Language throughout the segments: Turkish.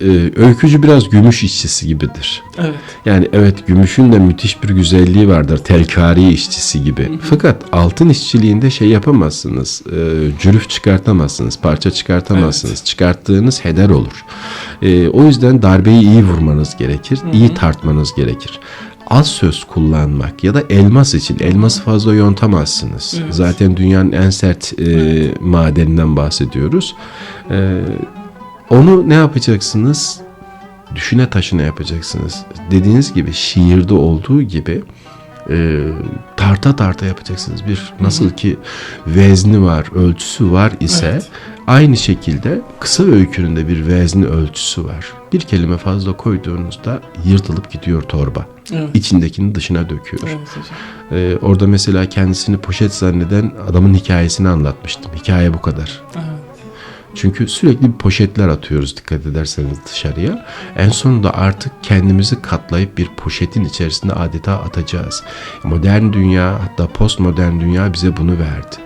Ee, öykücü biraz gümüş işçisi gibidir. Evet. Yani evet gümüşün de müthiş bir güzelliği vardır. Telkari işçisi gibi. Fakat altın işçiliğinde şey yapamazsınız. E, cürüf çıkartamazsınız. Parça çıkartamazsınız. Çıkarttığınız heder olur. E, o yüzden darbeyi iyi vurmanız gerekir. iyi tartmanız gerekir. Az söz kullanmak ya da elmas için elması fazla yontamazsınız. Zaten dünyanın en sert e, madeninden bahsediyoruz. E, onu ne yapacaksınız? düşüne taşına yapacaksınız. Dediğiniz gibi şiirde olduğu gibi e, tarta tarta yapacaksınız. Bir nasıl ki vezni var, ölçüsü var ise Evet. aynı şekilde kısa öykünün de bir vezni ölçüsü var. Bir kelime fazla koyduğunuzda yırtılıp gidiyor torba. Evet. İçindekini dışına döküyor. Evet hocam. E, orada mesela kendisini poşet zanneden adamın hikayesini anlatmıştım. Hikaye bu kadar. Evet. Çünkü sürekli poşetler atıyoruz dikkat ederseniz dışarıya. En sonunda artık kendimizi katlayıp bir poşetin içerisinde adeta atacağız. Modern dünya hatta postmodern dünya bize bunu verdi.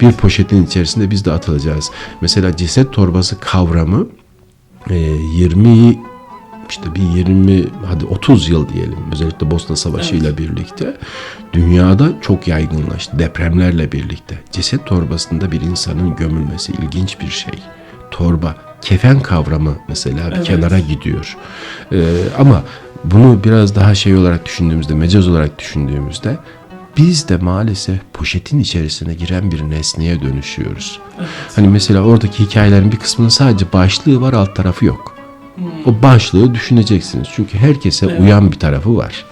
Bir poşetin içerisinde biz de atılacağız. Mesela ceset torbası kavramı e, 20 işte bir 20 hadi 30 yıl diyelim özellikle Bosna Savaşı ile birlikte dünyada çok yaygınlaştı depremlerle birlikte. Ceset torbasında bir insanın gömülmesi ilginç bir şey. Torba, kefen kavramı mesela bir Evet. kenara gidiyor. Ee, ama bunu biraz daha şey olarak düşündüğümüzde, mecaz olarak düşündüğümüzde biz de maalesef poşetin içerisine giren bir nesneye dönüşüyoruz. Hani mesela oradaki hikayelerin bir kısmının sadece başlığı var, alt tarafı yok. O başlığı düşüneceksiniz. Çünkü herkese Evet. uyan bir tarafı var.